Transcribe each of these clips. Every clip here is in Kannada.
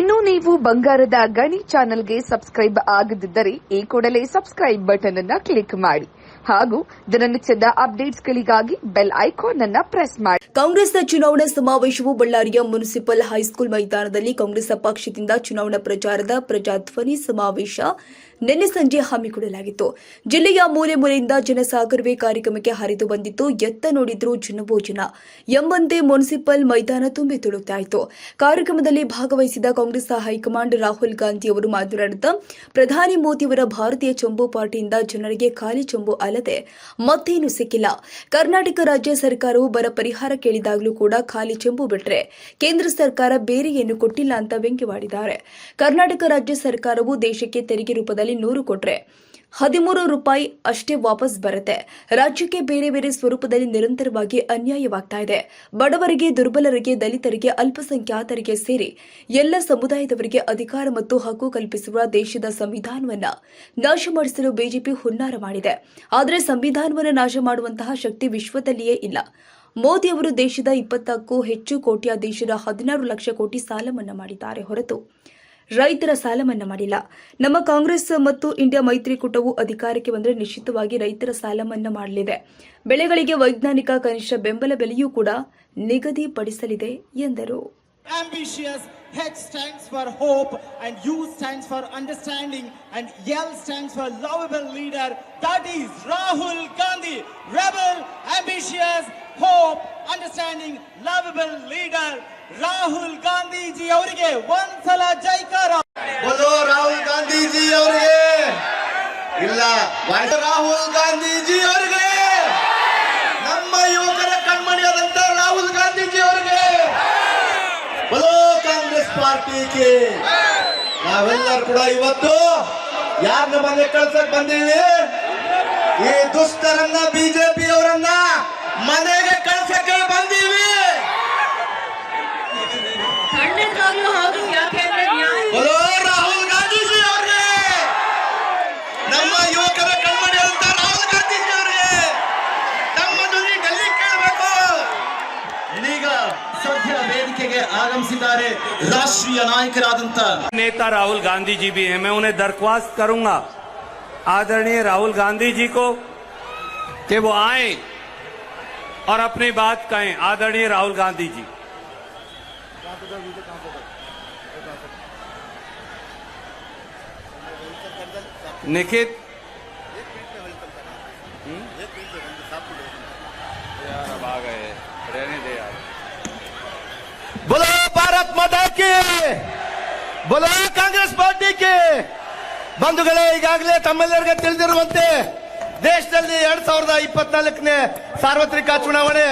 ಇನ್ನು ನೀವು ಬಂಗಾರದ ಗಣಿ ಚಾನೆಲ್ಗೆ ಸಬ್ಸ್ಕ್ರೈಬ್ ಆಗದಿದ್ದರೆ ಈ ಕೂಡಲೇ ಸಬ್ಸ್ಕ್ರೈಬ್ ಬಟನ್ ಅನ್ನ ಕ್ಲಿಕ್ ಮಾಡಿ ಹಾಗೂ ದಿನನಿತ್ಯದ ಅಪ್ಡೇಟ್ಸ್ಗಳಿಗಾಗಿ ಬೆಲ್ ಐಕಾನ್ ಅನ್ನ ಪ್ರೆಸ್ ಮಾಡಿ. ಕಾಂಗ್ರೆಸ್ನ ಚುನಾವಣಾ ಸಮಾವೇಶವು ಬಳ್ಳಾರಿಯ ಮುನ್ಸಿಪಲ್ ಹೈಸ್ಕೂಲ್ ಮೈದಾನದಲ್ಲಿ ಕಾಂಗ್ರೆಸ್ ಪಕ್ಷದಿಂದ ಚುನಾವಣಾ ಪ್ರಚಾರದ ಪ್ರಜಾಧ್ವನಿ ಸಮಾವೇಶ ನಿನ್ನೆ ಸಂಜೆ ಹಮ್ಮಿಕೊಳ್ಳಲಾಗಿತ್ತು ಜಿಲ್ಲೆಯ ಮೂಲೆ ಮೂಲೆಯಿಂದ ಜನಸಾಗರವೇ ಕಾರ್ಯಕ್ರಮಕ್ಕೆ ಹರಿದು ಬಂದಿತ್ತು. ಎತ್ತ ನೋಡಿದ್ರು ಜನವೋ ಜನ ಎಂಬಂತೆ ಮುನ್ಸಿಪಲ್ ಮೈದಾನ ತುಂಬಿ ತುಳುತ್ತಾಯಿತು ಕಾರ್ಯಕ್ರಮದಲ್ಲಿ ಭಾಗವಹಿಸಿದ ಕಾಂಗ್ರೆಸ್ ಹೈಕಮಾಂಡ್ ರಾಹುಲ್ ಗಾಂಧಿ ಅವರು ಮಾತನಾಡುತ್ತಾ ಪ್ರಧಾನಿ ಮೋದಿಯವರ ಭಾರತೀಯ ಚಂಬು ಪಾರ್ಟಿಯಿಂದ ಜನರಿಗೆ ಖಾಲಿ ಚಂಬು ಅಲ್ಲದೆ ಮತ್ತೇನು ಸಿಕ್ಕಿಲ್ಲ. ಕರ್ನಾಟಕ ರಾಜ್ಯ ಸರ್ಕಾರವು ಬರ ಪರಿಹಾರ ಕೇಳಿದಾಗಲೂ ಕೂಡ ಖಾಲಿ ಚೆಂಬು ಬಿಟ್ಟರೆ ಕೇಂದ್ರ ಸರ್ಕಾರ ಬೇರೆ ಕೊಟ್ಟಿಲ್ಲ ಅಂತ ವ್ಯಂಗ್ಯವಾಡಿದ್ದಾರೆ. ಕರ್ನಾಟಕ ರಾಜ್ಯ ಸರ್ಕಾರವು ದೇಶಕ್ಕೆ ತೆರಿಗೆ ರೂಪದಲ್ಲಿ ನೂರು ಕೊಟ್ರೆ ಹದಿಮೂರು ರೂಪಾಯಿ ಅಷ್ಟೇ ವಾಪಸ್ ಬರುತ್ತೆ. ರಾಜ್ಯಕ್ಕೆ ಬೇರೆ ಬೇರೆ ಸ್ವರೂಪದಲ್ಲಿ ನಿರಂತರವಾಗಿ ಅನ್ಯಾಯವಾಗ್ತಾ ಇದೆ. ಬಡವರಿಗೆ, ದುರ್ಬಲರಿಗೆ, ದಲಿತರಿಗೆ, ಅಲ್ಪಸಂಖ್ಯಾತರಿಗೆ ಸೇರಿ ಎಲ್ಲ ಸಮುದಾಯದವರಿಗೆ ಅಧಿಕಾರ ಮತ್ತು ಹಕ್ಕು ಕಲ್ಪಿಸುವ ದೇಶದ ಸಂವಿಧಾನವನ್ನ ನಾಶ ಮಾಡಿಸಲು ಬಿಜೆಪಿ ಹುನ್ನಾರ ಮಾಡಿದೆ. ಆದರೆ ಸಂವಿಧಾನವನ್ನು ನಾಶ ಮಾಡುವಂತಹ ಶಕ್ತಿ ವಿಶ್ವದಲ್ಲಿಯೇ ಇಲ್ಲ. ಮೋದಿ ಅವರು ದೇಶದ ಇಪ್ಪತ್ತಕ್ಕೂ ಹೆಚ್ಚು ಕೋಟಿಯ ದೇಶದ ಹದಿನಾರು ಲಕ್ಷ ಕೋಟಿ ಸಾಲ ಮನ್ನಾ ಮಾಡಿದ್ದಾರೆ ಹೊರತು ರೈತರ ಸಾಲ ಮನ್ನಾ ಮಾಡಿಲ್ಲ ನಮ್ಮ ಕಾಂಗ್ರೆಸ್ ಮತ್ತು ಇಂಡಿಯಾ ಮೈತ್ರಿಕೂಟವು ಅಧಿಕಾರಕ್ಕೆ ಬಂದರೆ ನಿಶ್ಚಿತವಾಗಿ ರೈತರ ಸಾಲ ಮನ್ನಾ ಮಾಡಲಿದೆ ಬೆಳೆಗಳಿಗೆ ವೈಜ್ಞಾನಿಕ ಕನಿಷ್ಠ ಬೆಂಬಲ ಬೆಲೆಯೂ ಕೂಡ ನಿಗದಿಪಡಿಸಲಿದೆ ಎಂದರು. H stands for hope and U stands for understanding and L stands for lovable leader. That is Rahul Gandhi, rebel, ambitious, hope, understanding, lovable leader. Rahul Gandhiji ಅವರಿಗೆ ಒಂದ್ಸಲ ಜೈಕಾರ ಬಲೋ Rahul Gandhiji Rahul Gandhi ji Gandhiji ಅವರಿಗೆ ಪಾರ್ಟಿಗೆ ನಾವೆಲ್ಲರೂ ಕೂಡ ಇವತ್ತು ಯಾರನ್ನ ಮನೆ ಕಳ್ಸಕ್ ಬಂದೀವಿ ಈ ದುಷ್ಟರನ್ನ ಬಿಜೆಪಿ ಅವರನ್ನ ಮನೆಗೆ ಆಗಮಿಸಿದ್ದಾರೆ ರಾಷ್ಟ್ರೀಯ ನಾಯಕರಾದಂತ नेता राहुल गांधी जी भी हैं मैं उन्हें दरख्वास्त करूंगा आदरणीय राहुल गांधी जी को कि वो आए और अपनी बात कहें आदरणीय राहुल गांधी जी निखित बोलो ಭಾರತ್ ಮಾತಾಕಿ ಬೋಲೋ ಕಾಂಗ್ರೆಸ್ ಪಾರ್ಟಿಗೆ ಬಂಧುಗಳೇ ಈಗಾಗಲೇ ತಮ್ಮೆಲ್ಲರಿಗೆ ತಿಳಿದಿರುವಂತೆ ದೇಶದಲ್ಲಿ ಎರಡ್ ಸಾವಿರದ ಇಪ್ಪತ್ನಾಲ್ಕನೇ ಸಾರ್ವತ್ರಿಕ ಚುನಾವಣೆ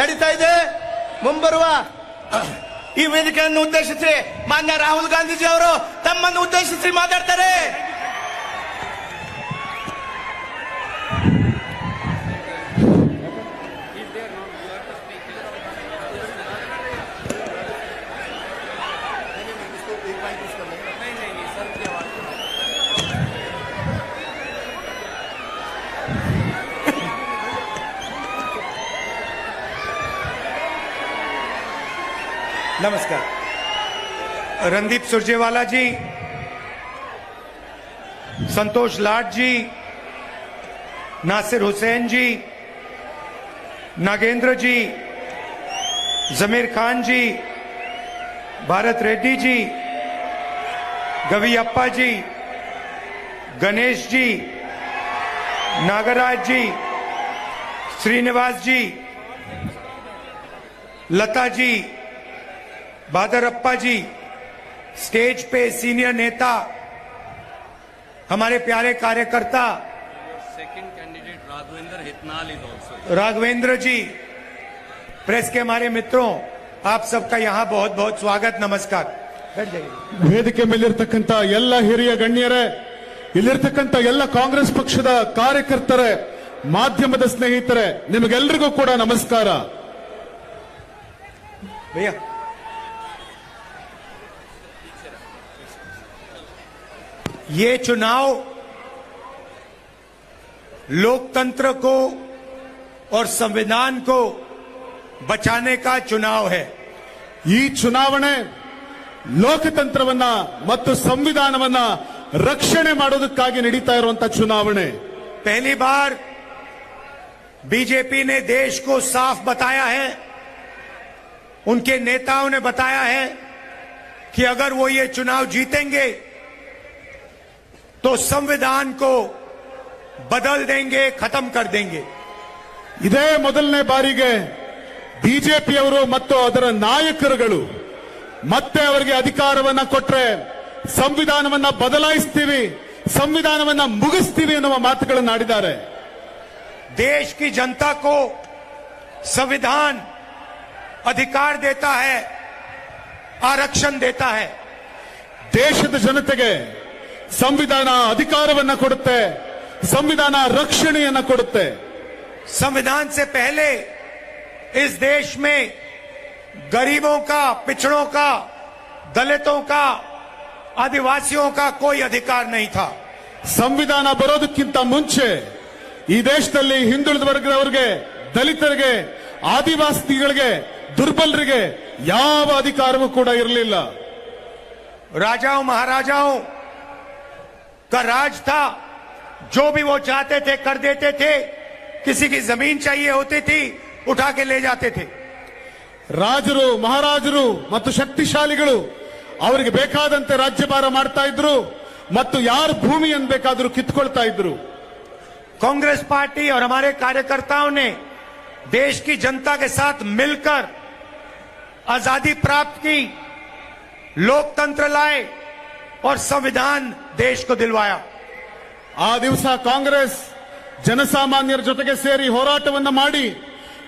ನಡೀತಾ ಇದೆ. ಮುಂಬರುವ, ಈ ವೇದಿಕೆಯನ್ನು ಉದ್ದೇಶಿಸಿ ಮಾನ್ಯ ರಾಹುಲ್ ಗಾಂಧೀಜಿ ಅವರು ತಮ್ಮನ್ನು ಉದ್ದೇಶಿಸಿ ಮಾತಾಡ್ತಾರೆ. रणदीप सुरजेवाला जी, संतोष लाट जी, नासिर हुसैन जी, नागेंद्र जी, जमीर खान जी, भारत रेड्डी जी गवी अप्पा जी, गणेश जी, नागराज जी, श्रीनिवास जी, लता जी बादरप्पा जी स्टेज पे सीनियर नेता हमारे प्यारे कार्यकर्ता second candidate Raghavendra Hitnal is also Raghavendra ji press के हमारे मित्रों आप सबका यहाँ बहुत बहुत स्वागत नमस्कार बैठ जाइए ವೇದಿಕೆ ಮೇಲಿರ್ತಕ್ಕಂಥ ಎಲ್ಲ ಹಿರಿಯ ಗಣ್ಯರೇ ಇಲ್ಲಿರ್ತಕ್ಕಂಥ ಎಲ್ಲ ಕಾಂಗ್ರೆಸ್ ಪಕ್ಷದ ಕಾರ್ಯಕರ್ತರೇ ಮಾಧ್ಯಮದ ಸ್ನೇಹಿತರೆ ನಿಮಗೆಲ್ಲರಿಗೂ ಕೂಡ ನಮಸ್ಕಾರ भैया ये चुनाव लोकतंत्र को और संविधान को बचाने का चुनाव है ಈ ಚುನಾವಣೆ ಲೋಕತಂತ್ರವನ್ನ ಮತ್ತು ಸಂವಿಧಾನವನ್ನ ರಕ್ಷಣೆ ಮಾಡೋದಕ್ಕಾಗಿ ನಡೀತಾ ಇರುವಂತ ಚುನಾವಣೆ पहली बार बीजेपी ने देश को साफ बताया है उनके नेताओं ने बताया है कि अगर वो ये चुनाव जीतेंगे तो संविधान को बदल देंगे खत्म कर देंगे ಇದೇ ಮೊದಲನೇ ಬಾರಿಗೆ ಬಿಜೆಪಿಯವರು ಮತ್ತು ಅದರ ನಾಯಕರುಗಳು ಮತ್ತೆ ಅವರಿಗೆ ಅಧಿಕಾರವನ್ನ ಕೊಟ್ರೆ ಸಂವಿಧಾನವನ್ನ ಬದಲಾಯಿಸ್ತೀವಿ ಸಂವಿಧಾನವನ್ನ ಮುಗಿಸ್ತೀವಿ ಎನ್ನುವ ಮಾತುಗಳನ್ನು ಆಡಿದ್ದಾರೆ देश की जनता को संविधान अधिकार देता है आरक्षण देता है ದೇಶದ ಜನತೆಗೆ ಸಂವಿಧಾನ ಅಧಿಕಾರವನ್ನ ಕೊಡುತ್ತೆ ಸಂವಿಧಾನ ರಕ್ಷಣೆಯನ್ನ ಕೊಡುತ್ತೆ संविधान से पहले इस देश में गरीबों का पिछड़ों का दलितों का आदिवासियों का कोई अधिकार नहीं था ಸಂವಿಧಾನ ಬರೋದಕ್ಕಿಂತ ಮುಂಚೆ ಈ ದೇಶದಲ್ಲಿ ಹಿಂದುಳಿದ ವರ್ಗದವರಿಗೆ ದಲಿತರಿಗೆ ಆದಿವಾಸಿಗಳಿಗೆ ದುರ್ಬಲರಿಗೆ ಯಾವ ಅಧಿಕಾರವೂ ಕೂಡ ಇರಲಿಲ್ಲ राजाओं महाराजाओं का राज था जो भी वो चाहते थे कर देते थे किसी की जमीन चाहिए होती थी उठा के ले जाते थे ರಾಜರು ಮಹಾರಾಜರು ಮತ್ತು ಶಕ್ತಿಶಾಲಿಗಳು ಅವರಿಗೆ ಬೇಕಾದಂತೆ ರಾಜ್ಯಭಾರ ಮಾಡ್ತಾ ಇದ್ರು ಮತ್ತು ಯಾರು ಭೂಮಿಯನ್ನು ಬೇಕಾದರೂ ಕಿತ್ಕೊಳ್ತಾ ಇದ್ರು कांग्रेस पार्टी और हमारे कार्यकर्ताओं ने देश की जनता के साथ मिलकर आजादी प्राप्त की लोकतंत्र लाए और संविधान देश को दिलवाया ಆ ದಿವಸ ಕಾಂಗ್ರೆಸ್ ಜನಸಾಮಾನ್ಯರ ಜೊತೆಗೆ ಸೇರಿ ಹೋರಾಟವನ್ನ ಮಾಡಿ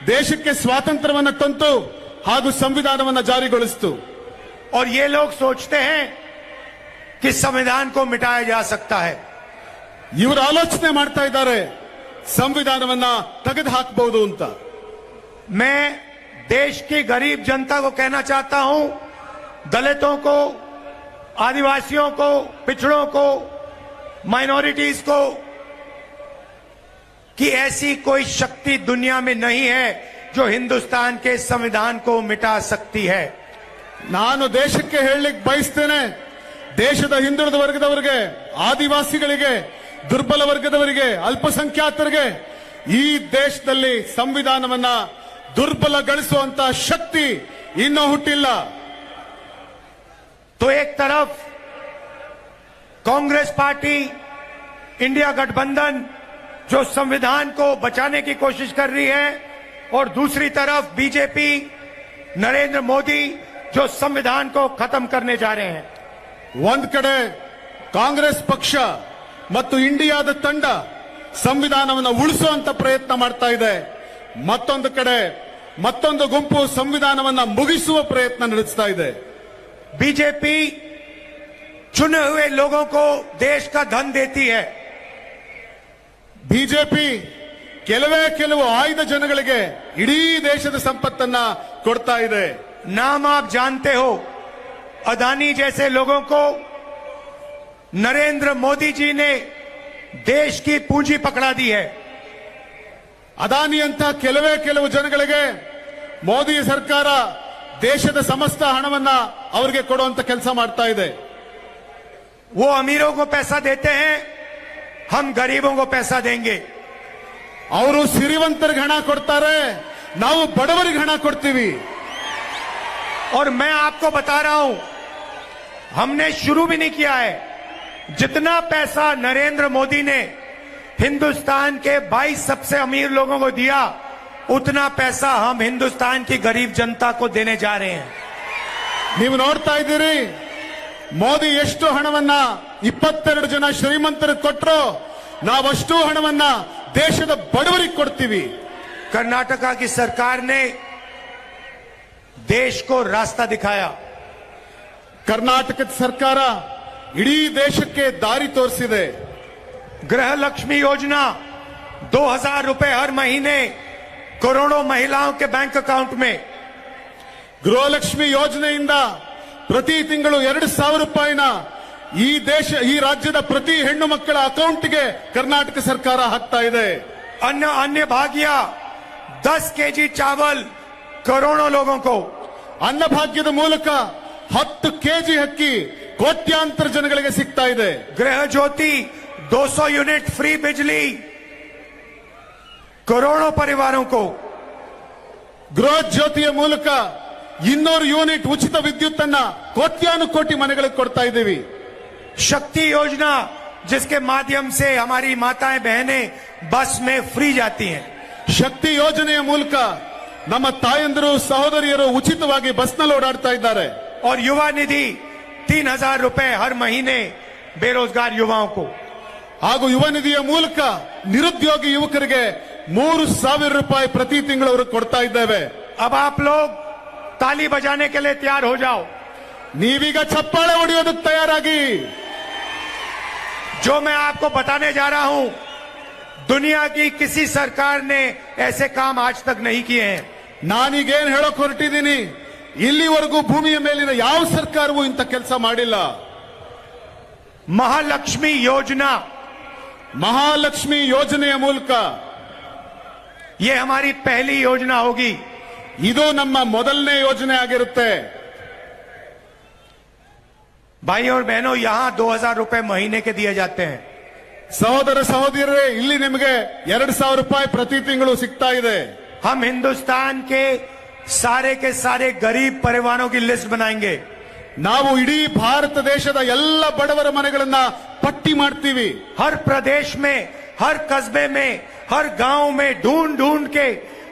ದೇಶಕ್ಕೆ ಸ್ವಾತಂತ್ರ್ಯವನ್ನ ತಂತು ಹಾಗೂ ಸಂವಿಧಾನವನ್ನ ಜಾರಿಗೊಳಿಸಿತು और ये लोग सोचते हैं कि संविधान को मिटाया जा सकता है ಇವರು ಆಲೋಚನೆ ಮಾಡ್ತಾ ಇದ್ದಾರೆ ಸಂವಿಧಾನವನ್ನ ತೆಗೆದು ಹಾಕಬಹುದು ಅಂತ मैं देश की गरीब जनता को कहना चाहता हूं दलितों को आदिवासियों को पिछड़ों को माइनॉरिटीज को कि ऐसी कोई शक्ति दुनिया में नहीं है जो हिंदुस्तान के संविधान को मिटा सकती है ನಾನು ದೇಶಕ್ಕೆ ಹೇಳಲಿಕ್ಕೆ ಬಯಸ್ತೇನೆ ದೇಶದ ಹಿಂದುಳಿದ ವರ್ಗದವರಿಗೆ ಆದಿವಾಸಿಗಳಿಗೆ ದುರ್ಬಲ ವರ್ಗದವರಿಗೆ ಅಲ್ಪಸಂಖ್ಯಾತರಿಗೆ ಈ ದೇಶದಲ್ಲಿ ಸಂವಿಧಾನವನ್ನ ದುರ್ಬಲಗೊಳಿಸುವಂತ ಶಕ್ತಿ ಇನ್ನೂ ಹುಟ್ಟಿಲ್ಲ तो एक तरफ कांग्रेस पार्टी इंडिया गठबंधन जो संविधान को बचाने की कोशिश कर रही है और दूसरी तरफ बीजेपी नरेंद्र मोदी जो संविधान को खत्म करने जा रहे हैं ಒಂದ್ ಕಡೆ ಕಾಂಗ್ರೆಸ್ ಪಕ್ಷ ಮತ್ತು ಇಂಡಿಯಾದ ತಂಡ ಸಂವಿಧಾನವನ್ನು ಉಳಿಸುವಂತ ಪ್ರಯತ್ನ ಮಾಡ್ತಾ ಇದೆ ಮತ್ತೊಂದು ಕಡೆ ಮತ್ತೊಂದು ಗುಂಪು ಸಂವಿಧಾನವನ್ನ ಮುಗಿಸುವ ಪ್ರಯತ್ನ ನಡೆಸ್ತಾ ಇದೆ बीजेपी चुने हुए लोगों को देश का धन देती है ಬಿಜೆಪಿ ಕೆಲವೇ ಕೆಲವು ಆಯ್ದ ಜನಗಳಿಗೆ ಇಡೀ ದೇಶದ ಸಂಪತ್ತನ್ನ ಕೊಡ್ತಾ ಇದೆ नाम आप जानते हो अदानी जैसे लोगों को नरेंद्र मोदी जी ने देश की पूंजी पकड़ा दी है ಅದಾನಿ ಅಂತ ಕೆಲವೇ ಕೆಲವು ಜನಗಳಿಗೆ ಮೋದಿ ಸರ್ಕಾರ ದೇಶದ ಸಮಸ್ತ ಹಣವನ್ನ ಅವರಿಗೆ ಕೊಡುವಂತ ಕೆಲಸ ಮಾಡ್ತಾ ಇದೆ वो अमीरों को पैसा देते हैं हम गरीबों को पैसा देंगे ಅವರು ಸಿರಿವಂತರಿಗೆ ಹಣ ಕೊಡ್ತಾರೆ ನಾವು ಬಡವರಿಗೆ ಹಣ ಕೊಡ್ತೀವಿ और मैं आपको बता रहा हूं हमने शुरू भी नहीं किया है जितना पैसा नरेंद्र मोदी ने हिंदुस्तान के 22 सबसे अमीर लोगों को दिया उतना पैसा हम हिंदुस्तान की गरीब जनता को देने जा रहे हैं ನೀವು ನೋಡ್ತಾ ಇದ್ದೀರಿ ಮೋದಿ ಎಷ್ಟು ಹಣವನ್ನ ಇಪ್ಪತ್ತೆರಡು ಜನ ಶ್ರೀಮಂತರಿಗೆ ಕೊಟ್ಟರು ನಾವಷ್ಟು ಹಣವನ್ನ ದೇಶದ ಬಡವರಿಗೆ ಕೊಡ್ತೀವಿ कर्नाटका की सरकार ने देश को रास्ता दिखाया ಕರ್ನಾಟಕದ ಸರ್ಕಾರ ಇಡೀ ದೇಶಕ್ಕೆ ದಾರಿ ತೋರಿಸಿದೆ गृह लक्ष्मी योजना 2000 रुपए हर महीने करोड़ों महिलाओं के बैंक अकाउंट में ಗೃಹಲಕ್ಷ್ಮಿ ಯೋಜನೆಯಿಂದ ಪ್ರತಿ ತಿಂಗಳು ಎರಡು ಸಾವಿರ ರೂಪಾಯಿನ ಈ ದೇಶ ಈ ರಾಜ್ಯದ ಪ್ರತಿ ಹೆಣ್ಣು ಮಕ್ಕಳ ಅಕೌಂಟ್ಗೆ ಕರ್ನಾಟಕ ಸರ್ಕಾರ ಹಾಕ್ತಾ ಇದೆ अन्य अन्य भाग्य 10 केजी चावल करोड़ों लोगों को ಅನ್ನಭಾಗ್ಯದ ಮೂಲಕ ಹತ್ತು ಕೆಜಿ ಅಕ್ಕಿ ಕೋಟ್ಯಾಂತರ ಜನಗಳಿಗೆ ಸಿಗ್ತಾ ಇದೆ गृह ज्योति 200 यूनिट फ्री बिजली करोड़ों परिवारों को ಗೃಹ ಜ್ಯೋತಿಯ ಮೂಲಕ ಇನ್ನೂರು ಯೂನಿಟ್ ಉಚಿತ ವಿದ್ಯುತ್ ಅನ್ನ ಕೋಟ್ಯಾನು ಕೋಟಿ ಮನೆಗಳಿಗೆ ಕೊಡ್ತಾ ಇದ್ದೀವಿ शक्ति योजना जिसके माध्यम से हमारी माताएं बहनें बस में फ्री जाती हैं ಶಕ್ತಿ ಯೋಜನೆಯ ಮೂಲಕ ನಮ್ಮ ತಾಯಂದಿರು ಸಹೋದರಿಯರು ಉಚಿತವಾಗಿ ಬಸ್ನಲ್ಲಿ ಓಡಾಡ್ತಾ ಇದ್ದಾರೆ और युवा निधि तीन हजार रुपए हर महीने बेरोजगार युवाओं को ಹಾಗೂ ಯುವ ನಿಧಿಯ ಮೂಲಕ ನಿರುದ್ಯೋಗಿ ಯುವಕರಿಗೆ ಮೂರು ಸಾವಿರ ರೂಪಾಯಿ ಪ್ರತಿ ತಿಂಗಳು ಅವ್ರಿಗೆ ಕೊಡ್ತಾ ಇದ್ದೇವೆ अब आप लोग ताली बजाने के लिए तैयार हो जाओ ನೀವೀಗ ಚಪ್ಪಾಳೆ ಹೊಡೆಯೋದಕ್ಕೆ ತಯಾರಾಗಿ जो मैं आपको बताने जा रहा हूं दुनिया की किसी सरकार ने ऐसे काम आज तक नहीं किए हैं ನಾನೀಗೇನ್ ಹೇಳಕ್ ಹೊರಟಿದ್ದೀನಿ ಇಲ್ಲಿವರೆಗೂ ಭೂಮಿಯ ಮೇಲಿನ ಯಾವ ಸರ್ಕಾರವೂ ಇಂಥ ಕೆಲಸ ಮಾಡಿಲ್ಲ महालक्ष्मी योजना ಮಹಾಲಕ್ಷ್ಮಿ ಯೋಜನೆಯ ಮೂಲಕ ये हमारी पहली योजना होगी ಇದು ನಮ್ಮ ಮೊದಲನೇ ಯೋಜನೆ ಆಗಿರುತ್ತೆ भाई और बहनों यहां 2000 रुपए महीने के दिए जाते हैं ಸಹೋದರ ಸಹೋದರರೇ ಇಲ್ಲಿ ನಿಮಗೆ ಎರಡ್ ಸಾವಿರ ರೂಪಾಯಿ ಪ್ರತಿ ತಿಂಗಳು ಸಿಗ್ತಾ ಇದೆ हम हिंदुस्तान के सारे के सारे गरीब परिवारों की लिस्ट बनाएंगे ನಾವು ಇಡೀ ಭಾರತ ದೇಶದ ಎಲ್ಲ ಬಡವರ ಮನೆಗಳನ್ನ ಪಟ್ಟಿ ಮಾಡ್ತೀವಿ हर प्रदेश में हर कस्बे में हर गांव में ढूंढ ढूंढ के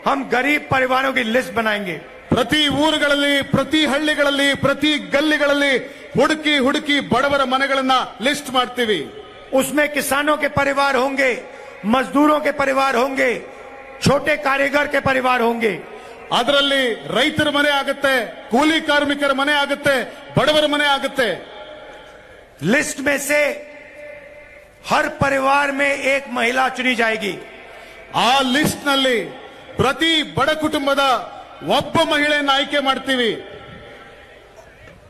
हम गरीब परिवारों की लिस्ट बनाएंगे ಪ್ರತಿ ಊರುಗಳಲ್ಲಿ ಪ್ರತಿ ಹಳ್ಳಿಗಳಲ್ಲಿ ಪ್ರತಿ ಗಲ್ಲಿಗಳಲ್ಲಿ ಹುಡುಕಿ ಹುಡುಕಿ ಬಡವರ ಮನೆಗಳನ್ನ ಲಿಸ್ಟ್ ಮಾಡ್ತೀವಿ उसमें किसानों के परिवार होंगे मजदूरों के परिवार होंगे छोटे कारीगर के परिवार होंगे ಅದರಲ್ಲಿ ರೈತರ ಮನೆ ಆಗುತ್ತೆ ಕೂಲಿ ಕಾರ್ಮಿಕರ ಮನೆ ಆಗುತ್ತೆ ಬಡವರ ಮನೆ ಆಗುತ್ತೆ लिस्ट में से हर परिवार में एक महिला चुनी जाएगी ಆ ಲಿಸ್ಟ್ ನಲ್ಲಿ ಪ್ರತಿ ಬಡ ಕುಟುಂಬದ ಒಬ್ಬ ಮಹಿಳೆಯನ್ನ ಆಯ್ಕೆ ಮಾಡ್ತೀವಿ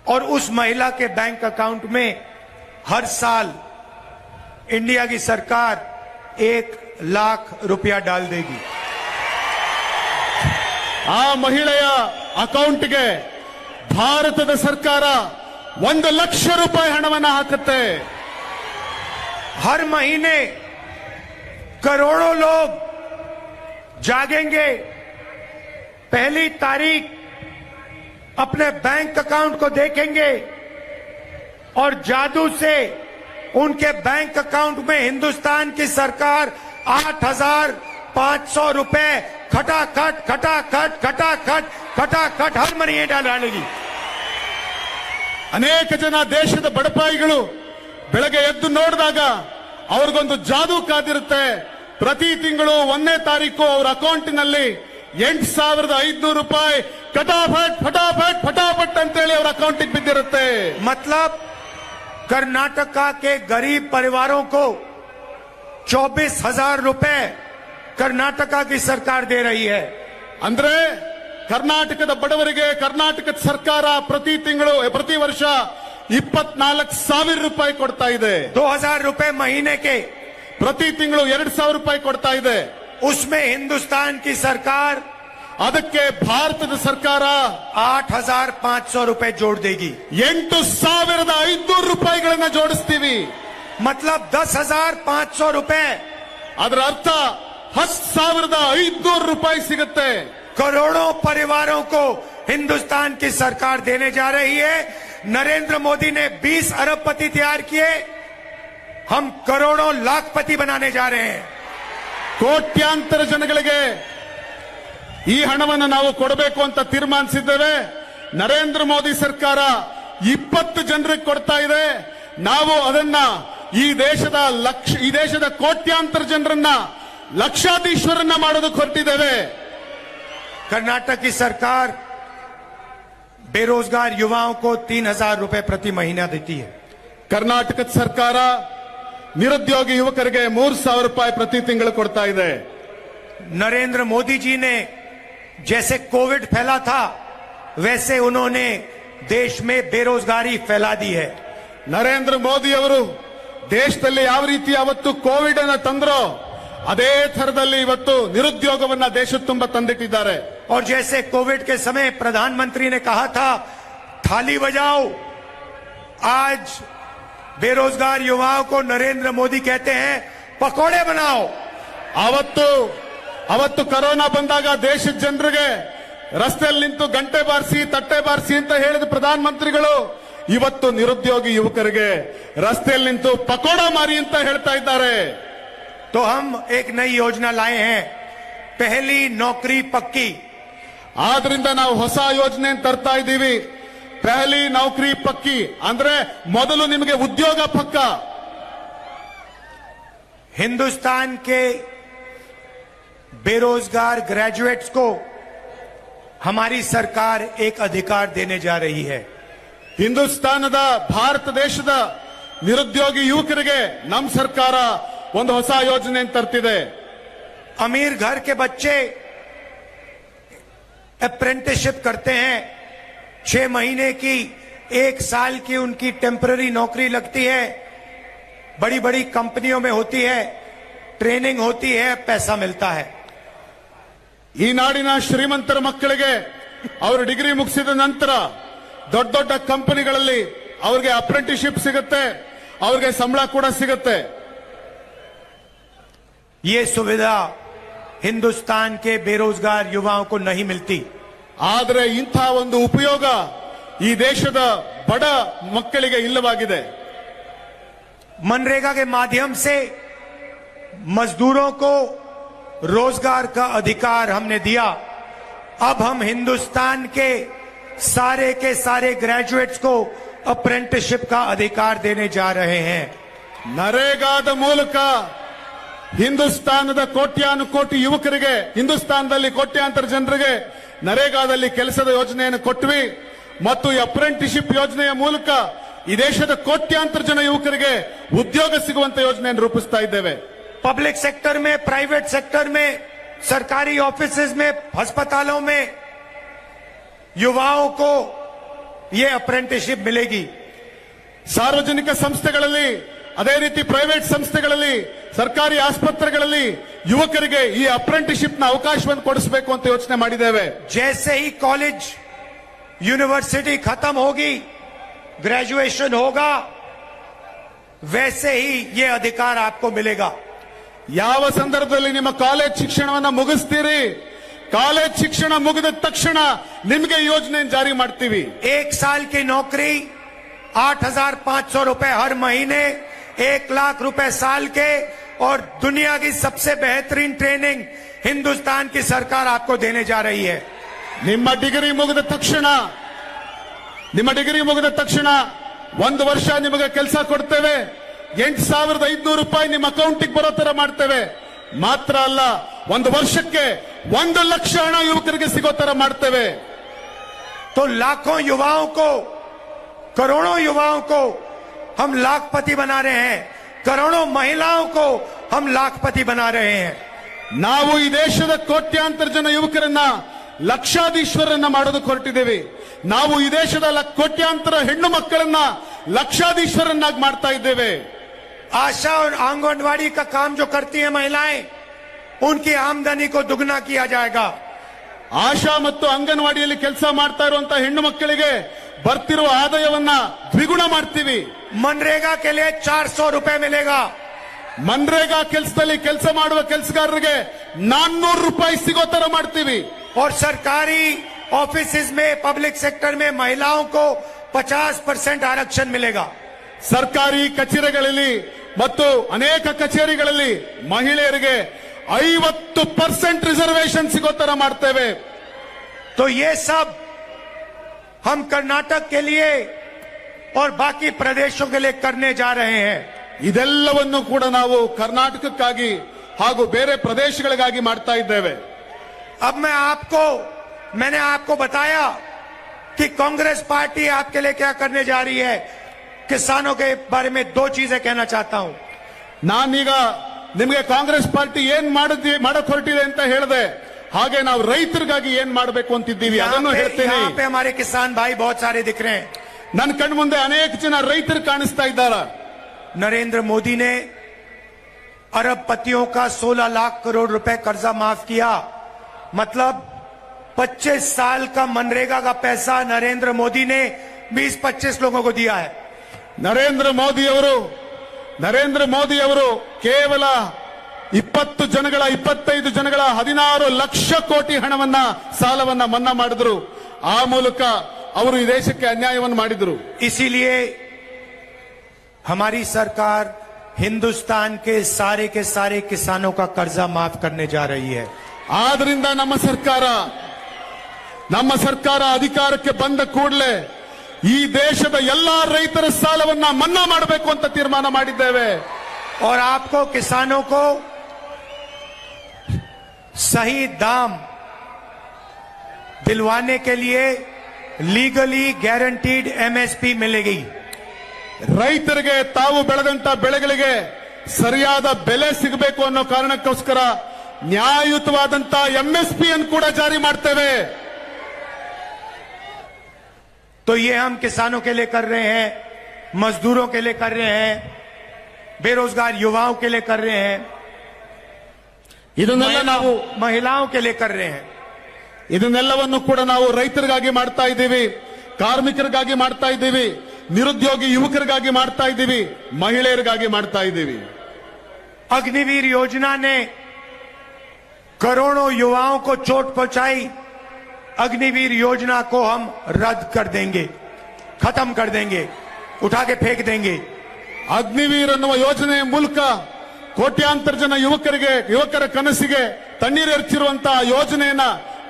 और उस महिला के बैंक अकाउंट में हर साल इंडिया की सरकार एक लाख रुपया डाल देगी ಆ ಮಹಿಳೆಯ ಅಕೌಂಟ್ಗೆ ಭಾರತದ ಸರ್ಕಾರ ಒಂದು ಲಕ್ಷ ರೂಪಾಯಿ ಹಣವನ್ನ ಹಾಕುತ್ತೆ हर महीने करोड़ों लोग जागेंगे पहली तारीख अपने बैंक अकाउंट को देखेंगे और जादू से उनके बैंक अकाउंट में हिंदुस्तान की सरकार आठ हजार पांच सौ रुपए खटाखट खटाखट खटाखट खटाखट हर महीने डाल डालेगी ಅನೇಕ ಜನ ದೇಶದ ಬಡಪಾಯಿಗಳು ಬೆಳಗ್ಗೆ ಎದ್ದು ನೋಡಿದಾಗ ಅವ್ರಿಗೊಂದು ಜಾದೂ ಕಾದಿರುತ್ತೆ ಪ್ರತಿ ತಿಂಗಳು ಒಂದನೇ ತಾರೀಕು ಅವ್ರ ಅಕೌಂಟಿನಲ್ಲಿ ಎಂಟು ಸಾವಿರದ ಐದ್ನೂರು ರೂಪಾಯಿ ಫಟಾಫಟ್ ಫಟಾಫಟ್ ಫಟಾಫಟ್ ಅಂತೇಳಿ ಅವ್ರ ಅಕೌಂಟಿಗೆ ಬಿದ್ದಿರುತ್ತೆ मतलब कर्नाटका के गरीब परिवारों को चौबीस हजार रुपए कर्नाटका की सरकार दे रही है ಅಂದ್ರೆ ಕರ್ನಾಟಕದ ಬಡವರಿಗೆ ಕರ್ನಾಟಕದ ಸರ್ಕಾರ ಪ್ರತಿ ತಿಂಗಳು ಪ್ರತಿ ವರ್ಷ ಇಪ್ಪತ್ನಾಲ್ಕು ಸಾವಿರ ರೂಪಾಯಿ ಕೊಡ್ತಾ ಇದೆ दो हजार रुपए महीने के ಪ್ರತಿ ತಿಂಗಳು ಎರಡ್ ಸಾವಿರ ರೂಪಾಯಿ ಕೊಡ್ತಾ ಇದೆ उसमें हिंदुस्तान की सरकार ಅದಕ್ಕೆ ಭಾರತದ ಸರ್ಕಾರ आठ हजार पांच सौ रुपए जोड़ देगी ಎಂಟು ಸಾವಿರದ ಐದ್ನೂರು ರೂಪಾಯಿಗಳನ್ನ ಜೋಡಿಸ್ತೀವಿ मतलब दस हजार पांच सौ रुपए ಅದರ ಅರ್ಥ ಹತ್ತು ಸಾವಿರದ ಐದ್ನೂರು ರೂಪಾಯಿ ಸಿಗುತ್ತೆ करोड़ों परिवारों को हिंदुस्तान की सरकार देने जा रही है नरेंद्र मोदी ने 20 अरबपति तैयार किए हम करोड़ों लाखपति बनाने जा रहे हैं ಕೋಟ್ಯಾಂತರ ಜನಗಳಿಗೆ ಈ ಹಣವನ್ನು ನಾವು ಕೊಡಬೇಕು ಅಂತ ತೀರ್ಮಾನಿಸಿದ್ದೇವೆ ನರೇಂದ್ರ ಮೋದಿ ಸರ್ಕಾರ ಇಪ್ಪತ್ತು ಜನರಿಗೆ ಕೊಡ್ತಾ ಇದೆ ನಾವು ಅದನ್ನ ಈ ದೇಶದ ಲಕ್ಷ ಈ ದೇಶದ ಕೋಟ್ಯಾಂತರ ಜನರನ್ನ ಲಕ್ಷಾಧೀಶ್ವರನ್ನ ಮಾಡೋದಕ್ಕೆ ಹೊರಟಿದ್ದೇವೆ कर्नाटक की सरकार बेरोजगार युवाओं को तीन हजार रुपए प्रति महीना देती है ಕರ್ನಾಟಕದ ಸರ್ಕಾರ ನಿರುದ್ಯೋಗಿ ಯುವಕರಿಗೆ ಮೂರು ಸಾವಿರ ರೂಪಾಯಿ ಪ್ರತಿ ತಿಂಗಳು ಕೊಡ್ತಾ ಇದೆ नरेंद्र मोदी जी ने जैसे कोविड फैला था वैसे उन्होंने देश में बेरोजगारी फैला दी है ನರೇಂದ್ರ ಮೋದಿ ಅವರು ದೇಶದಲ್ಲಿ ಯಾವ ರೀತಿ ಅವತ್ತು ಕೋವಿಡ್ ಅನ್ನ ತಂದ್ರೋ ಅದೇ ಥರದಲ್ಲಿ ಇವತ್ತು ನಿರುದ್ಯೋಗವನ್ನ ದೇಶದ ತುಂಬ ತಂದಿಟ್ಟಿದ್ದಾರೆ और जैसे कोविड के समय प्रधानमंत्री ने कहा था थाली बजाओ आज बेरोजगार युवाओं को नरेंद्र मोदी कहते हैं पकोड़े बनाओ ಅವತ್ತು ಅವತ್ತು ಕರೋನಾ ಬಂದಾಗ ದೇಶದ ಜನರಿಗೆ ರಸ್ತೆಯಲ್ಲಿ ನಿಂತು ಗಂಟೆ ಬಾರಿಸಿ ತಟ್ಟೆ ಬಾರಿಸಿ ಅಂತ ಹೇಳಿದ ಪ್ರಧಾನ ಮಂತ್ರಿಗಳು ಇವತ್ತು ನಿರುದ್ಯೋಗಿ ಯುವಕರಿಗೆ ರಸ್ತೆಯಲ್ಲಿ ನಿಂತು ಪಕೋಡ ಮಾರಿ ಅಂತ ಹೇಳ್ತಾ ಇದ್ದಾರೆ तो हम एक नई योजना लाए हैं पहली नौकरी पक्की ಆದ್ರಿಂದ ನಾವು ಹೊಸ ಯೋಜನೆ ತರ್ತಾ ಇದ್ದೀವಿ ಪೆಹಲಿ ನೌಕರಿ ಪಕ್ಕಿ ಅಂದ್ರೆ ಮೊದಲು ನಿಮಗೆ ಉದ್ಯೋಗ ಪಕ್ಕ हिंदुस्तान के बेरोजगार ग्रेजुएट्स को हमारी सरकार एक अधिकार देने जा रही है ಹಿಂದೂಸ್ತಾನದ ಭಾರತ ದೇಶದ ನಿರುದ್ಯೋಗಿ ಯುವಕರಿಗೆ ನಮ್ಮ ಸರ್ಕಾರ ಒಂದು ಹೊಸ ಯೋಜನೆ ತರ್ತಿದೆ अमीर घर के बच्चे अप्रेंटिसशिप करते हैं छह महीने की एक साल की उनकी टेम्पररी नौकरी लगती है बड़ी बड़ी कंपनियों में होती है ट्रेनिंग होती है पैसा मिलता है ಈ ನಾಡಿನ ಶ್ರೀಮಂತರ ಮಕ್ಕಳಿಗೆ ಅವರು ಡಿಗ್ರಿ ಮುಗಿಸಿದ ನಂತರ ದೊಡ್ಡ ದೊಡ್ಡ ಕಂಪನಿಗಳಲ್ಲಿ ಅವ್ರಿಗೆ ಅಪ್ರೆಂಟಿಸ್ಶಿಪ್ ಸಿಗುತ್ತೆ ಅವ್ರಿಗೆ ಸಂಬಳ ಕೂಡ ಸಿಗುತ್ತೆ ये सुविधा हिंदुस्तान के बेरोजगार युवाओं को नहीं मिलती ಆದರೆ ಇಂಥ ಒಂದು ಉಪಯೋಗ ಈ ದೇಶದ ಬಡ ಮಕ್ಕಳಿಗೆ ಇಲ್ಲವಾಗಿದೆ मनरेगा के माध्यम से मजदूरों को रोजगार का अधिकार हमने दिया अब हम हिंदुस्तान के सारे के सारे ग्रेजुएट्स को अप्रेंटिसशिप का अधिकार देने जा रहे हैं ನರೇಗಾದ ಮೂಲಕ ಹಿಂದೂಸ್ತಾನದ ಕೋಟ್ಯಾನು ಕೋಟಿ ಯುವಕರಿಗೆ ಹಿಂದೂಸ್ತಾನದಲ್ಲಿ ಕೋಟ್ಯಾಂತರ ಜನರಿಗೆ ನರೇಗಾದಲ್ಲಿ ಕೆಲಸದ ಯೋಜನೆಯನ್ನು ಕೊಟ್ವಿ ಮತ್ತು ಈ ಅಪ್ರೆಂಟಿಸ್ಶಿಪ್ ಯೋಜನೆಯ ಮೂಲಕ ಈ ದೇಶದ ಕೋಟ್ಯಾಂತರ ಜನ ಯುವಕರಿಗೆ ಉದ್ಯೋಗ ಸಿಗುವಂತ ಯೋಜನೆಯನ್ನು ರೂಪಿಸ್ತಾ ಇದ್ದೇವೆ पब्लिक सेक्टर में प्राइवेट सेक्टर में सरकारी ऑफिसेज में अस्पतालों में युवाओं को ये अप्रेंटिसशिप मिलेगी ಸಾರ್ವಜನಿಕ ಸಂಸ್ಥೆಗಳಲ್ಲಿ ಅದೇ ರೀತಿ ಪ್ರೈವೇಟ್ ಸಂಸ್ಥೆಗಳಲ್ಲಿ ಸರ್ಕಾರಿ ಆಸ್ಪತ್ರೆಗಳಲ್ಲಿ ಯುವಕರಿಗೆ ಈ ಅಪ್ರೆಂಟಿಸ್ಶಿಪ್ ನ ಅವಕಾಶವನ್ನು ಕೊಡಿಸಬೇಕು ಅಂತ ಯೋಚನೆ ಮಾಡಿದ್ದೇವೆ जैसे ही कॉलेज यूनिवर्सिटी खत्म होगी ग्रेजुएशन होगा वैसे ही ये अधिकार आपको मिलेगा ಯಾವ ಸಂದರ್ಭದಲ್ಲಿ ನಿಮ್ಮ ಕಾಲೇಜ್ ಶಿಕ್ಷಣವನ್ನ ಮುಗಿಸ್ತೀರಿ ಕಾಲೇಜ್ ಶಿಕ್ಷಣ ಮುಗಿದ ತಕ್ಷಣ ನಿಮಗೆ ಈ ಯೋಜನೆ ಜಾರಿ ಮಾಡ್ತೀವಿ एक साल की नौकरी आठ हजार पांच सौ रुपए हर महीने एक लाख रुपए साल के और दुनिया की सबसे बेहतरीन ट्रेनिंग हिंदुस्तान की सरकार आपको देने जा रही है ನಿಮ್ಮ ಡಿಗ್ರಿ ಮುಗಿದ ತಕ್ಷಣ ನಿಮ್ಮ ಡಿಗ್ರಿ ಮುಗಿದ ತಕ್ಷಣ ಒಂದು ವರ್ಷ ನಿಮಗೆ ಕೆಲಸ ಕೊಡ್ತೇವೆ ಎಂಟು ಸಾವಿರದ ಐದ್ನೂರು ರೂಪಾಯಿ ನಿಮ್ಮ ಅಕೌಂಟಿಗೆ ಬರೋ ತರ ಮಾಡ್ತೇವೆ ಮಾತ್ರ ಅಲ್ಲ ಒಂದು ವರ್ಷಕ್ಕೆ ಒಂದು ಲಕ್ಷ ಹಣ ಯುವಕರಿಗೆ ಸಿಗೋ ತರ ಮಾಡ್ತೇವೆ तो लाखों युवाओं को करोड़ों युवाओं को हम लाखपति बना रहे हैं करोड़ों महिलाओं को हम लाखपति बना रहे हैं ನಾವು ಈ ದೇಶದ ಕೋಟ್ಯಾಂತರ ಜನ ಯುವಕರನ್ನ ಲಕ್ಷಾಧೀಶ್ವರನ್ನ ಮಾಡೋದಕ್ಕೆ ಹೊರಟಿದ್ದೇವೆ ನಾವು ಈ ದೇಶದ ಲ- ಕೋಟ್ಯಾಂತರ ಹೆಣ್ಣು ಮಕ್ಕಳನ್ನ ಲಕ್ಷಾಧೀಶ್ವರನ್ನಾಗಿ ಮಾಡ್ತಾ ಇದ್ದೇವೆ आशा और आंगनवाड़ी का काम जो करती हैं महिलाएं उनकी आमदनी को दुगना किया जाएगा ಆಶಾ ಮತ್ತು ಅಂಗನವಾಡಿಯಲ್ಲಿ ಕೆಲಸ ಮಾಡ್ತಾ ಇರುವಂತಹ ಹೆಣ್ಣು ಮಕ್ಕಳಿಗೆ ಬರ್ತಿರುವ ಆದಾಯವನ್ನ ದ್ವಿಗುಣ ಮಾಡ್ತೀವಿ मनरेगा के लिए चार सौ रुपए मिलेगा ಮನ್ರೇಗಾ ಕೆಲಸದಲ್ಲಿ ಕೆಲಸ ಮಾಡುವ ಕೆಲಸಗಾರರಿಗೆ ನಾನ್ನೂರು ರೂಪಾಯಿ ಸಿಗೋ ತರ ಮಾಡ್ತೀವಿ और सरकारी ऑफिस में पब्लिक सेक्टर में महिलाओं को 50 परसेंट आरक्षण मिलेगा ಸರ್ಕಾರಿ ಕಚೇರಿಗಳಲ್ಲಿ ಮತ್ತು ಅನೇಕ ಕಚೇರಿಗಳಲ್ಲಿ ಮಹಿಳೆಯರಿಗೆ ಐವತ್ತು ಪರ್ಸೆಂಟ್ ರಿಸರ್ವೇಶನ್ ಸಿಗೋ ತರ ಮಾಡ್ತೇವೆ तो ये सब हम कर्नाटक के लिए और बाकी प्रदेशों के लिए करने जा रहे हैं ಇದೆಲ್ಲವನ್ನು ಕೂಡ ನಾವು ಕರ್ನಾಟಕಕ್ಕಾಗಿ ಹಾಗೂ ಬೇರೆ ಪ್ರದೇಶಗಳಿಗಾಗಿ ಮಾಡ್ತಾ ಇದ್ದೇವೆ अब मैं आपको मैंने आपको बताया कि कांग्रेस पार्टी आपके लिए क्या करने जा रही है किसानों के बारे में दो चीजें कहना चाहता हूं ನಾನೀಗ ನಿಮಗೆ ಕಾಂಗ್ರೆಸ್ ಪಾರ್ಟಿ ಏನ್ ಮಾಡಿದ್ವಿ ಮಾಡಕ್ ಹೊರಟಿದೆ ಅಂತ ಹೇಳಿದೆ ಹಾಗೆ ನಾವು ರೈತರಿಗಾಗಿ ಏನ್ ಮಾಡಬೇಕು ಅಂತಿದ್ದೀವಿ यहाँ ಅದನ್ನು पे, ಹೇಳ್ತೇನೆ यहाँ पे हमारे किसान भाई बहुत सारे दिख रहे हैं ನನ್ನ ಕಣ್ ಮುಂದೆ ಅನೇಕ ಜನ ರೈತರು ಕಾಣಿಸ್ತಾ ಇದ್ದಾರ नरेंद्र मोदी ने अरबपतियों का 16 लाख करोड़ रुपए कर्जा माफ किया मतलब 25 साल का मनरेगा का पैसा नरेंद्र मोदी ने बीस पच्चीस लोगों को दिया है ನರೇಂದ್ರ ಮೋದಿ ಅವರು ನರೇಂದ್ರ ಮೋದಿ ಅವರು ಕೇವಲ ಇಪ್ಪತ್ತು ಜನಗಳ ಇಪ್ಪತ್ತೈದು ಜನಗಳ ಹದಿನಾರು ಲಕ್ಷ ಕೋಟಿ ಹಣವನ್ನ ಸಾಲವನ್ನ ಮನ್ನಾ ಮಾಡಿದ್ರು ಆ ಮೂಲಕ ಅವರು ಈ ದೇಶಕ್ಕೆ ಅನ್ಯಾಯವನ್ನು ಮಾಡಿದ್ರು इसीलिए हमारी सरकार हिंदुस्तान के सारे के सारे किसानों का कर्जा माफ करने जा रही है ಆದ್ರಿಂದ ನಮ್ಮ ಸರ್ಕಾರ ನಮ್ಮ ಸರ್ಕಾರ ಅಧಿಕಾರಕ್ಕೆ ಬಂದ ಕೂಡಲೇ ಈ ದೇಶದ ಎಲ್ಲಾ ರೈತರ ಸಾಲವನ್ನ ಮನ್ನಾ ಮಾಡಬೇಕು ಅಂತ ತೀರ್ಮಾನ ಮಾಡಿದ್ದೇವೆ और आपको किसानों को सही दाम दिलवाने के लिए लीगली गारंटीड एमएसपी मिलेगी ರೈತರಿಗೆ ತಾವು ಬೆಳೆದಂತ ಬೆಳೆಗಳಿಗೆ ಸರಿಯಾದ ಬೆಲೆ ಸಿಗಬೇಕು ಅನ್ನೋ ಕಾರಣಕ್ಕೋಸ್ಕರ ನ್ಯಾಯಯುತವಾದಂತ ಎಂಎಸ್ಪಿ ಅನ್ನು ಕೂಡ ಜಾರಿ ಮಾಡ್ತೇವೆ तो ये हम किसानों के लिए कर रहे हैं मजदूरों के लिए कर रहे हैं बेरोजगार युवाओं के लिए कर रहे हैं ಇದನ್ನೆಲ್ಲ ನಾವು महिलाओं महिलाओं के लिए कर रहे हैं ಇದನ್ನೆಲ್ಲವನ್ನು ಕೂಡ ನಾವು ರೈತರಿಗಾಗಿ ಮಾಡ್ತಾ ಇದ್ದೀವಿ ಕಾರ್ಮಿಕರಿಗಾಗಿ ಮಾಡ್ತಾ ಇದ್ದೀವಿ ನಿರುದ್ಯೋಗಿ ಯುವಕರಿಗಾಗಿ ಮಾಡ್ತಾ ಇದ್ದೀವಿ ಮಹಿಳೆಯರಿಗಾಗಿ ಮಾಡ್ತಾ ಇದ್ದೀವಿ अग्निवीर योजना ने करोड़ों युवाओं को चोट पहुंचाई अग्निवीर योजना को हम रद्द कर देंगे खत्म कर देंगे उठा के फेंक देंगे ಅಗ್ನಿವೀರ್ ಅನ್ನುವ ಯೋಜನೆಯ ಮೂಲಕ ಕೋಟ್ಯಾಂತರ ಜನ ಯುವಕರಿಗೆ ಯುವಕರ ಕನಸಿಗೆ ತಣ್ಣೀರೆರ್ಚಿರುವಂತಹ ಯೋಜನೆಯನ್ನ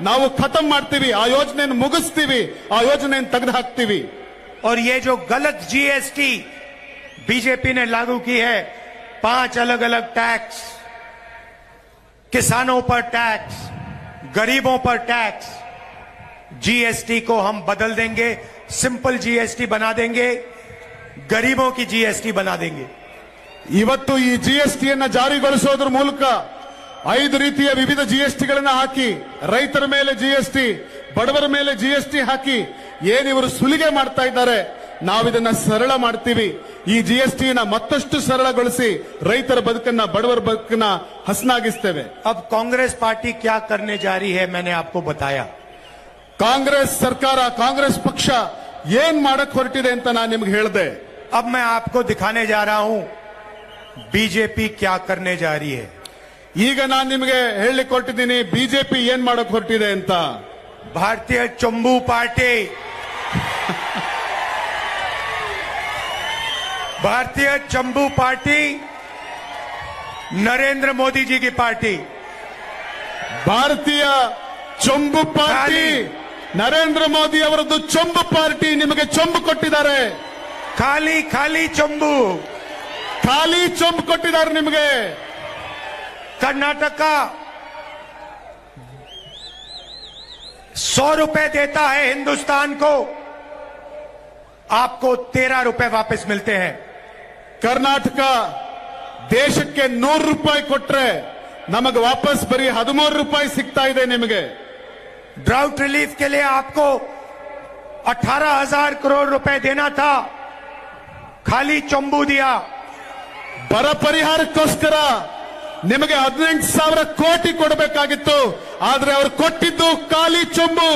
ನಾವು ಖತಮ್ ಮಾಡ್ತೀವಿ ಆ ಯೋಜನೆಯನ್ನು ಮುಗಿಸ್ತೀವಿ ಆ ಯೋಜನೆಯನ್ನು ತೆಗೆದು ಹಾಕ್ತೀವಿ और ये जो गलत जीएसटी बीजेपी ने लागू की है पांच अलग अलग टैक्स किसानों पर टैक्स गरीबों पर टैक्स जीएसटी को हम बदल देंगे सिंपल जीएसटी बना देंगे गरीबों की जीएसटी बना देंगे ಇವತ್ತು ಈ ಜಿ ಎಸ್ ಜಿಎಸ್ಟಿಯನ್ನು ಜಾರಿಗೊಳಿಸೋದ್ರ ಮೂಲಕ ಐದು ರೀತಿಯ ವಿವಿಧ ಜಿ ಜಿಎಸ್ಟಿಗಳನ್ನು ಹಾಕಿ ರೈತರ ಮೇಲೆ ಜಿ ಎಸ್ ಟಿ ಬಡವರ ಮೇಲೆ ಜಿ ಎಸ್ ಟಿ ಹಾಕಿ ಏನಿವರು ಸುಲಿಗೆ ಮಾಡ್ತಾ ಇದ್ದಾರೆ ನಾವಿದನ್ನ ಸರಳ ಮಾಡ್ತೀವಿ. ಈ ಜಿ ಎಸ್ ಟಿನ ಮತ್ತಷ್ಟು ಸರಳಗೊಳಿಸಿ ರೈತರ ಬದುಕನ್ನ ಬಡವರ ಬದುಕನ್ನ ಹಸನಾಗಿಸ್ತೇವೆ. ಅಬ್ ಕಾಂಗ್ರೆಸ್ ಪಾರ್ಟಿ ಕ್ಯಾ ಕರ್ನೆ ಜಾರಿ ಹೇ ಮೇನೆ ಆಪ್ಕೋ ಬತಾಯಾ ಕಾಂಗ್ರೆಸ್ ಸರ್ಕಾರ ಕಾಂಗ್ರೆಸ್ ಪಕ್ಷ ಏನ್ ಮಾಡಕ್ ಹೊರಟಿದೆ ಅಂತ ನಾನು ನಿಮ್ಗೆ ಹೇಳಿದೆ. ಅಬ್ ಮೈ ಆಪ್ಕೋ ದಿಖಾನೆ ಜಾ ರಾ ಬಿಜೆಪಿ ಕ್ಯಾ ಕರ್ನೆ ಜಾರಿ ಈಗ ನಾನು ನಿಮಗೆ ಹೇಳಲಿಕ್ಕೆ ಬಿಜೆಪಿ ಏನ್ ಮಾಡಕ್ ಹೊರಟಿದೆ ಅಂತ. ಭಾರತೀಯ Chambu party. Bharatiya Chambu party Narendra Modi ji party. Bharatiya Chambu party Narendra Modi ಅವರದ್ದು ಚಂಬು ಪಾರ್ಟಿ ನಿಮಗೆ ಚಂಬು ಕೊಟ್ಟಿದ್ದಾರೆ. ಖಾಲಿ ಖಾಲಿ ಚಂಬು. ಖಾಲಿ ಚೊಂಬು ಕೊಟ್ಟಿದ್ದಾರೆ ನಿಮಗೆ कर्नाटक का सौ रुपए देता है हिंदुस्तान को आपको तेरह रुपए वापस मिलते हैं ಕರ್ನಾಟಕ ದೇಶಕ್ಕೆ ನೂರು ರೂಪಾಯಿ ಕೊಟ್ರೆ ನಮಗೆ ವಾಪಸ್ ಬರೀ ಹದಿಮೂರು ರೂಪಾಯಿ ಸಿಗ್ತಾ ಇದೆ ನಿಮಗೆ ड्राउट रिलीफ के लिए आपको अठारह हजार करोड़ रुपए देना था खाली चंबू दिया ಬರ ಪರಿಹಾರಕ್ಕೋಸ್ಕರ ನಿಮಗೆ ಹದಿನೆಂಟು ಸಾವಿರ ಕೋಟಿ ಕೊಡಬೇಕಾಗಿತ್ತು ಆದ್ರೆ ಅವ್ರು ಕೊಟ್ಟಿದ್ದು ಖಾಲಿ ಚೊಂಬು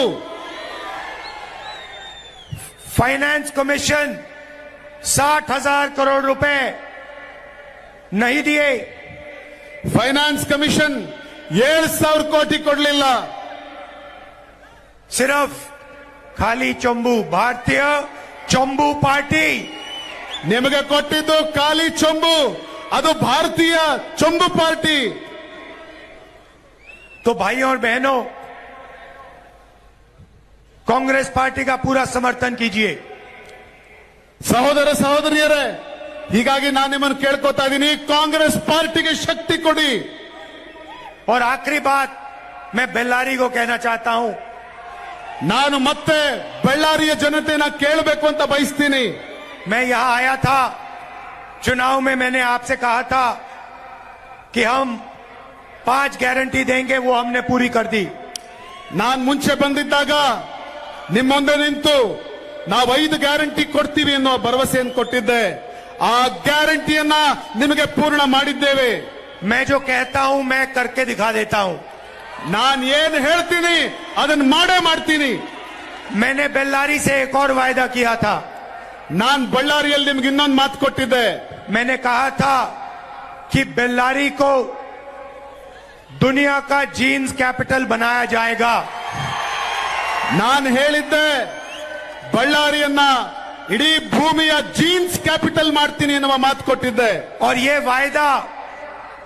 फाइनेंस कमीशन साठ हजार करोड़ रुपए नहीं दिए ಫೈನಾನ್ಸ್ ಕಮಿಷನ್ ಏಳು ಸಾವಿರ ಕೋಟಿ ಕೊಡಲಿಲ್ಲ सिर्फ खाली चंबू भारतीय चंबू पार्टी ನಿಮಗೆ ಕೊಟ್ಟಿದ್ದು ಖಾಲಿ ಚೊಂಬು ಅದು ಭಾರತೀಯ ಚೊಂಬು ಪಾರ್ಟಿ तो भाइयों और बहनों कांग्रेस पार्टी का पूरा समर्थन कीजिए ಸಹೋದರ ಸಹೋದರಿಯರೇ ಹೀಗಾಗಿ ನಾನು ನಿಮ್ಮನ್ನು ಕೇಳ್ಕೊತಾ ಇದ್ದೀನಿ ಕಾಂಗ್ರೆಸ್ ಪಾರ್ಟಿಗೆ ಶಕ್ತಿ ಕೊಡಿ और आखिरी बात मैं बेल्लारी को कहना चाहता हूं ನಾನು ಮತ್ತೆ ಬಳ್ಳಾರಿಯ ಜನತೆನ ಕೇಳಬೇಕು ಅಂತ ಬಯಸ್ತೀನಿ मैं यहां आया था चुनाव में मैंने आपसे कहा था कि हम पांच गारंटी देंगे वो हमने पूरी कर दी ನಾನ್ ಮುಂಚೆ ಬಂದಿದ್ದಾಗ ನಿಮ್ಮ ಮುಂದೆ ನಿಂತು ನಾವು ಐದು ಗ್ಯಾರಂಟಿ ಕೊಡ್ತೀವಿ ಅನ್ನೋ ಭರವಸೆಯನ್ನು ಕೊಟ್ಟಿದ್ದೆ ಆ ಗ್ಯಾರಂಟಿಯನ್ನ ನಿಮಗೆ ಪೂರ್ಣ ಮಾಡಿದ್ದೇವೆ मैं जो कहता हूं मैं करके दिखा देता हूं ನಾನು ಏನ್ ಹೇಳ್ತೀನಿ ಅದನ್ನ ಮಾಡೇ ಮಾಡ್ತೀನಿ मैंने बेल्लारी से एक और वायदा किया था ನಾನ್ ಬಳ್ಳಾರಿಯಲ್ಲಿ ನಿಮ್ಗೆ ಇನ್ನೊಂದು ಮಾತು ಕೊಟ್ಟಿದ್ದೆ मैंने कहा था कि बेल्लारी को दुनिया का जीन्स कैपिटल बनाया जाएगा ನಾನು ಹೇಳಿದ್ದೆ ಬಳ್ಳಾರಿಯನ್ನ ಇಡೀ ಭೂಮಿಯ ಜೀನ್ಸ್ ಕ್ಯಾಪಿಟಲ್ ಮಾಡ್ತೀನಿ ಎನ್ನುವ ಮಾತು ಕೊಟ್ಟಿದ್ದೆ और ये वायदा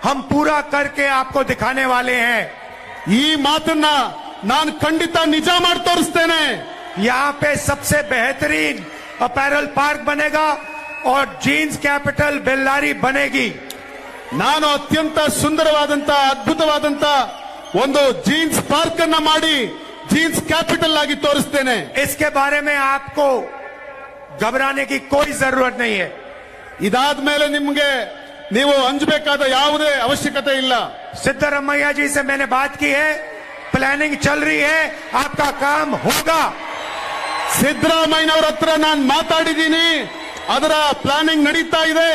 हम पूरा करके आपको दिखाने वाले हैं ಈ ಮಾತನ್ನ ನಾನು ಖಂಡಿತ ನಿಜ ಮಾಡಿ ತೋರಿಸ್ತೇನೆ यहाँ पे सबसे बेहतरीन अपैरल पार्क बनेगा और जीन्स कैपिटल बेल्लारी बनेगी ನಾನು ಅತ್ಯಂತ ಸುಂದರವಾದಂತ ಅದ್ಭುತವಾದಂತ ಒಂದು ಜೀನ್ಸ್ ಪಾರ್ಕ್ ಅನ್ನ ಮಾಡಿ ಜೀನ್ಸ್ ಕ್ಯಾಪಿಟಲ್ ಆಗಿ ತೋರಿಸ್ತೇನೆ इसके बारे में आपको घबराने की कोई जरूरत नहीं है ಇದಾದ್ಮೇಲೆ ನಿಮ್ಗೆ ನೀವು ಅಂಜಬೇಕಾದ ಯಾವುದೇ ಅವಶ್ಯಕತೆ ಇಲ್ಲ सिद्धरमैया जी से मैंने बात की है प्लानिंग चल रही है आपका काम होगा ಸಿದ್ದರಾಮಯ್ಯನವ್ರ ಹತ್ರ ನಾನು ಮಾತಾಡಿದ್ದೀನಿ ಅದರ ಪ್ಲಾನಿಂಗ್ ನಡೀತಾ ಇದೆ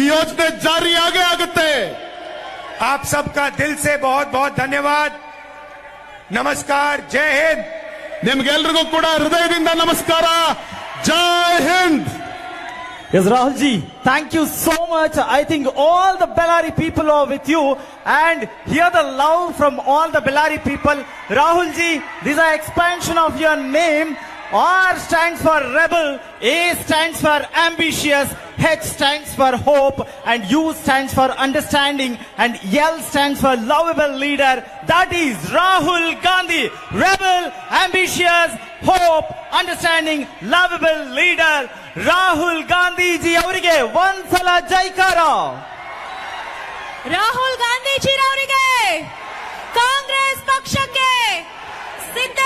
ಈ ಯೋಜನೆ ಜಾರಿಯಾಗೇ ಆಗುತ್ತೆ आप सबका दिल से बहुत बहुत धन्यवाद नमस्कार जय हिंद ನಿಮ್ಗೆಲ್ರಿಗೂ ಕೂಡ ಹೃದಯದಿಂದ ನಮಸ್ಕಾರ ಜೈ ಹಿಂದ್ Yes, Rahul ji, thank you so much. I think all the Bellary people are with you and hear the love from all the Bellary people. Rahul ji, this is an expansion of your name. R stands for rebel, A stands for ambitious, H stands for hope, and U stands for understanding, and L stands for lovable leader. That is Rahul Gandhi, rebel, ambitious, hope, understanding, lovable leader. Rahul Gandhiji ಅವರಿಗೆ ಒಂದ್ಸಲ ಜೈಕಾರ ರಾಹುಲ್ ಗಾಂಧೀಜಿರವರಿಗೆ ಕಾಂಗ್ರೆಸ್ ಪಕ್ಷಕ್ಕೆ ಸಿದ್ದ